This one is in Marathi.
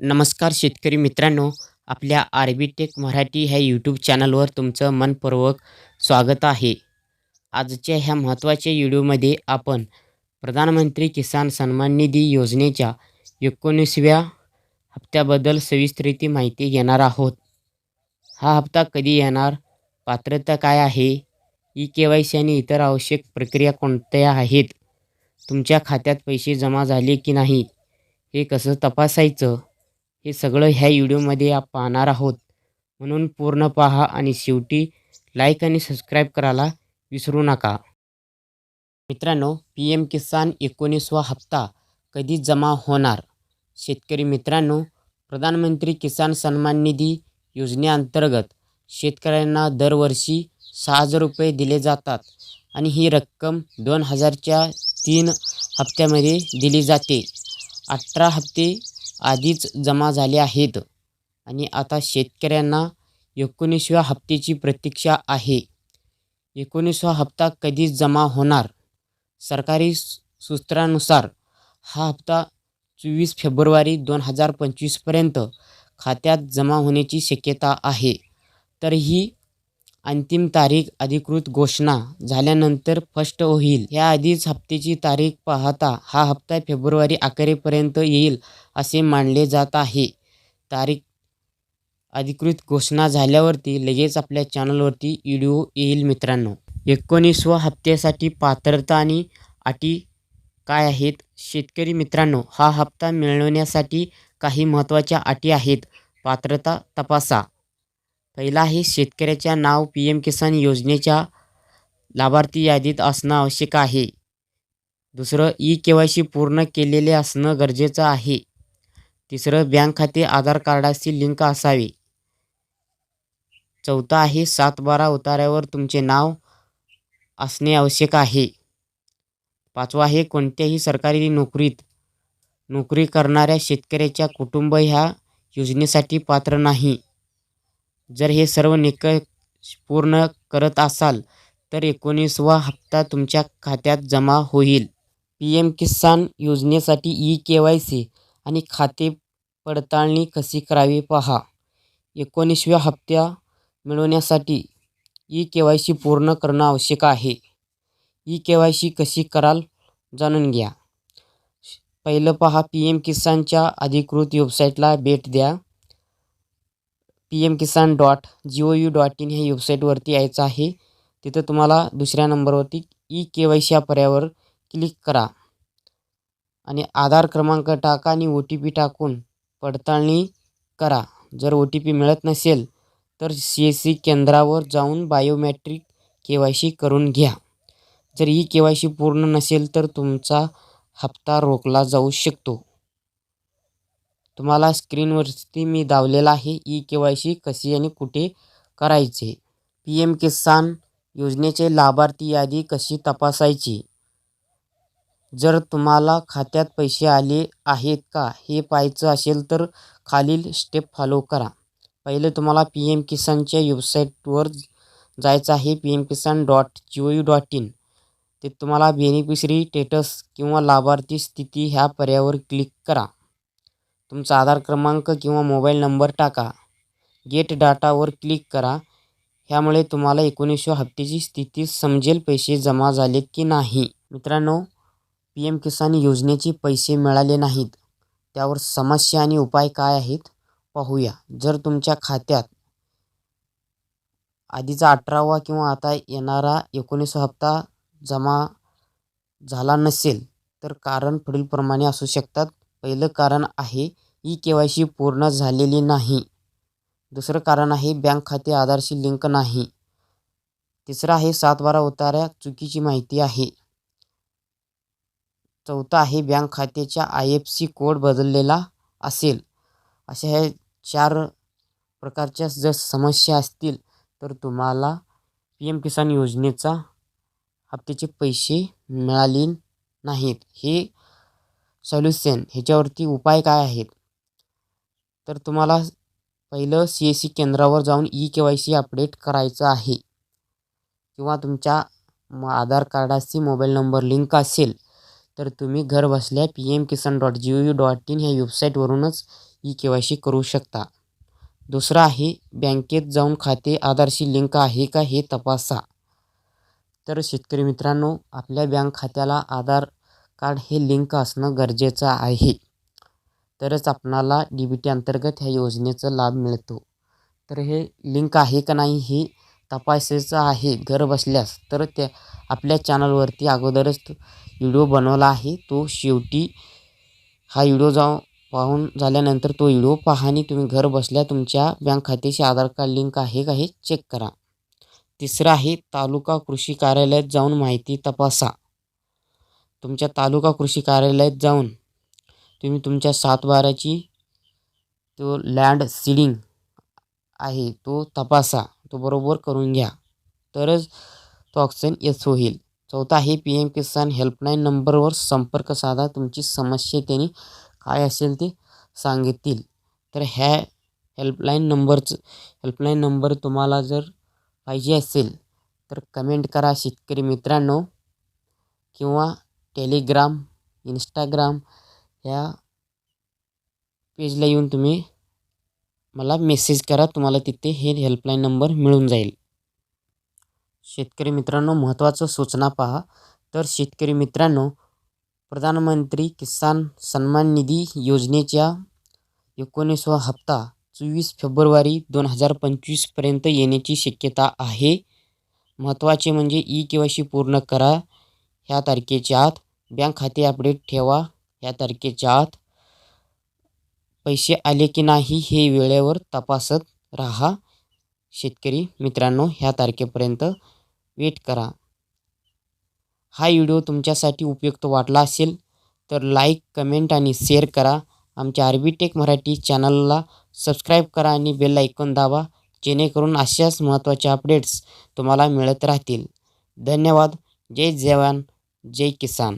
नमस्कार शेतकरी मित्रांनो आपल्या आर्बीटेक मराठी ह्या यूट्यूब चॅनलवर तुमचं मनपूर्वक स्वागत आहे. आजच्या ह्या महत्त्वाच्या व्हिडिओमध्ये आपण प्रधानमंत्री किसान सन्मान निधी योजनेच्या एकोणीसव्या हप्त्याबद्दल सविस्तरीती माहिती घेणार आहोत. हा हप्ता कधी येणार? पात्रता काय आहे? ई के वाय सी आणि इतर आवश्यक प्रक्रिया कोणत्या आहेत? तुमच्या खात्यात पैसे जमा झाले की नाही? हे कसं तपासायचं? हे सगळं ह्या व्हिडिओमध्ये आप पाहणार आहोत. म्हणून पूर्ण पहा आणि शेवटी लाईक आणि सबस्क्राईब करायला विसरू नका. मित्रांनो पी एम किसान एकोणीसवा हप्ता कधी जमा होणार? शेतकरी मित्रांनो प्रधानमंत्री किसान सन्मान निधी योजनेअंतर्गत शेतकऱ्यांना दरवर्षी सहा हजार रुपये दिले जातात आणि ही रक्कम दोन हजारच्या तीन हप्त्यामध्ये दिली जाते. अठरा हप्ते आधीच जमा झाले आहेत. आणि आता शेतकऱ्यांना एकोणीसव्या हप्त्याची प्रतीक्षा आहे. एकोणीसवा हप्ता कधी जमा होणार? सरकारी सूत्रानुसार हा हप्ता चोवीस फेब्रुवारी दोन हजार पंचवीसपर्यंत खात्यात जमा होण्याची शक्यता आहे. तर ही अंतिम तारीख अधिकृत घोषणा झाल्यानंतर स्पष्ट होईल. याआधीच हप्त्याची तारीख पाहता हा हप्ता फेब्रुवारी अखेरीपर्यंत येईल असे मानले जात आहे. तारीख अधिकृत घोषणा झाल्यावरती लगेच आपल्या चॅनलवरती व्हिडिओ येईल मित्रांनो. एकोणीसवा हप्त्यासाठी पात्रता आणि अटी काय आहेत? शेतकरी मित्रांनो हा हप्ता मिळवण्यासाठी काही महत्त्वाच्या अटी आहेत. पात्रता तपासा. पहिला आहे शेतकऱ्याच्या नाव पी एम किसान योजनेच्या लाभार्थी यादीत असणं आवश्यक आहे. दुसरं ई के वाय सी पूर्ण केलेले असणं गरजेचं आहे. तिसरं बँक खाते आधार कार्डाशी लिंक असावे. चौथा आहे सात बारा उतार्यावर तुमचे नाव असणे आवश्यक आहे. पाचवा आहे कोणत्याही सरकारी नोकरीत नोकरी करणाऱ्या शेतकऱ्याच्या कुटुंब ह्या योजनेसाठी पात्र नाही. जर हे सर्व निकष पूर्ण करत असाल तर एकोणीसवा हप्ता तुमच्या खात्यात जमा होईल. पी एम किसान योजनेसाठी ई के वाय सी आणि खाते पडताळणी कशी करावी पहा. एकोणीसव्या हप्त्या मिळवण्यासाठी ई के वाय सी पूर्ण करणं आवश्यक आहे. ई के वाय सी कशी कराल जाणून घ्या. पहिलं पहा पी एम किसानच्या अधिकृत वेबसाईटला भेट द्या. P M Kisan dot G O U dot in ह्या वेबसाईटवरती यायचं आहे. तिथं तुम्हाला दुसऱ्या नंबरवरती ई के वाय सी या पर्यावर क्लिक करा. आणि आधार क्रमांक टाका आणि ओ टी पी टाकून पडताळणी करा. जर ओ टी पी मिळत नसेल तर सी एस सी केंद्रावर जाऊन बायोमॅट्रिक के वाय सी करून घ्या. जर ई के वाय सी पूर्ण नसेल तर तुमचा हप्ता रोखला जाऊ शकतो. तुम्हाला स्क्रीनवरती मी दावलेला आहे. ई के वाय सी कशी आणि कुठे करायचे? पी एम किसान योजनेचे लाभार्थी यादी कशी तपासायची? जर तुम्हाला खात्यात पैसे आले आहेत का हे पाहायचं असेल तर खालील स्टेप फॉलो करा. पहिले तुम्हाला पी एम किसानच्या वेबसाईटवर जायचं आहे P M Kisan dot G O U dot in. ते तुम्हाला बेनिफिशरी स्टेटस किंवा लाभार्थी स्थिती ह्या पर्यावर क्लिक करा. तुमचा आधार क्रमांक किंवा मोबाईल नंबर टाका. गेट डाटावर क्लिक करा. ह्यामुळे तुम्हाला एकोणीसशे हप्त्याची स्थिती समजेल पैसे जमा झाले की नाही. मित्रांनो पी एम किसान योजनेचे पैसे मिळाले नाहीत. त्यावर समस्या आणि उपाय काय आहेत पाहूया. जर तुमच्या खात्यात आधीचा अठरावा किंवा आता येणारा एकोणीस हप्ता जमा झाला नसेल तर कारण पुढीलप्रमाणे असू शकतात. पहिलं कारण आहे ई के वाय सी पूर्ण झालेली नाही. दुसरं कारण आहे बँक खाते आधारशी लिंक नाही. तिसरं आहे सात बारा उतारा चुकीची माहिती आहे. चौथा आहे बँक खात्याच्या आय एफ सी कोड बदललेला असेल. अशा ह्या चार प्रकारच्या जर समस्या असतील तर तुम्हाला पी एम किसान योजनेचा हप्त्याचे पैसे मिळाले नाहीत. हे सॉल्युशन ह्याच्यावरती उपाय काय आहेत? तर तुम्हाला पहिलं सी एस सी केंद्रावर जाऊन E K Y C update करायचं आहे. किंवा तुमच्या आधार कार्डाशी मोबाईल नंबर लिंक असेल तर तुम्ही घर बसल्या P M Kisan dot G O V dot in ह्या वेबसाईटवरूनच ई के वाय सी करू शकता. दुसरं आहे बँकेत जाऊन खाते आधारशी लिंक आहे का हे तपासा. तर शेतकरी मित्रांनो आपल्या बँक खात्याला आधार कार्ड हे लिंक असणं गरजेचं आहे. तरच आपणाला डी बी टी अंतर्गत ह्या योजनेचा लाभ मिळतो. तर हे लिंक आहे का नाही हे तपासायचं आहे. घर बसल्यास तर त्या आपल्या चॅनलवरती अगोदरच व्हिडिओ बनवला आहे. तो शेवटी हा व्हिडिओ जाऊन पाहून झाल्यानंतर तो व्हिडिओ पहा आणि तुम्ही घर बसल्या तुमच्या बँक खात्याशी आधार कार्ड लिंक आहे का हे चेक करा. तिसरं आहे तालुका कृषी कार्यालयात जाऊन माहिती तपासा. तुमच्या तालुका कृषी कार्यालयात जाऊन तुम्ही तुमच्या सातबाराची तो लँड सीडिंग आहे तो तपासा तो बरोबर करून घ्या. तरच तो ऑक्सिजन येस होईल. चौथा आहे पी एम किसान हेल्पलाईन नंबरवर संपर्क साधा तुमची समस्या त्यांनी काय असेल ते सांगतील. तर ह्या हेल्पलाईन नंबरचं हेल्पलाईन नंबर तुम्हाला जर पाहिजे असेल तर कमेंट करा शेतकरी मित्रांनो किंवा टेलिग्राम इंस्टाग्राम ह्या पेजला येऊन तुम्ही मला मेसेज करा तुम्हाला तिथे हे हेल्पलाईन नंबर मिळून जाईल. शेतकरी मित्रांनो महत्त्वाचं सूचना पहा. तर शेतकरी मित्रांनो प्रधानमंत्री किसान सन्मान निधी योजनेच्या एकोणीसवा हप्ता चोवीस फेब्रुवारी दोन हजार पंचवीसपर्यंत येण्याची शक्यता आहे. महत्त्वाचे म्हणजे ई के वाय सी पूर्ण करा. ह्या तारखेच्या आत बँक खाते अपडेट ठेवा ह्या तारखेच्या आत. पैसे आले की नाही हे वेळेवर तपासत राहा. शेतकरी मित्रांनो ह्या तारखेपर्यंत वेट करा. हा व्हिडिओ तुमच्यासाठी उपयुक्त वाटला असेल तर लाईक कमेंट आणि शेअर करा. आमच्या आरबीटेक मराठी चॅनलला सबस्क्राईब करा आणि बेल आयकॉन दाबा जेणेकरून अशाच महत्त्वाच्या अपडेट्स तुम्हाला मिळत राहतील. धन्यवाद. जय जवान. जय किसान.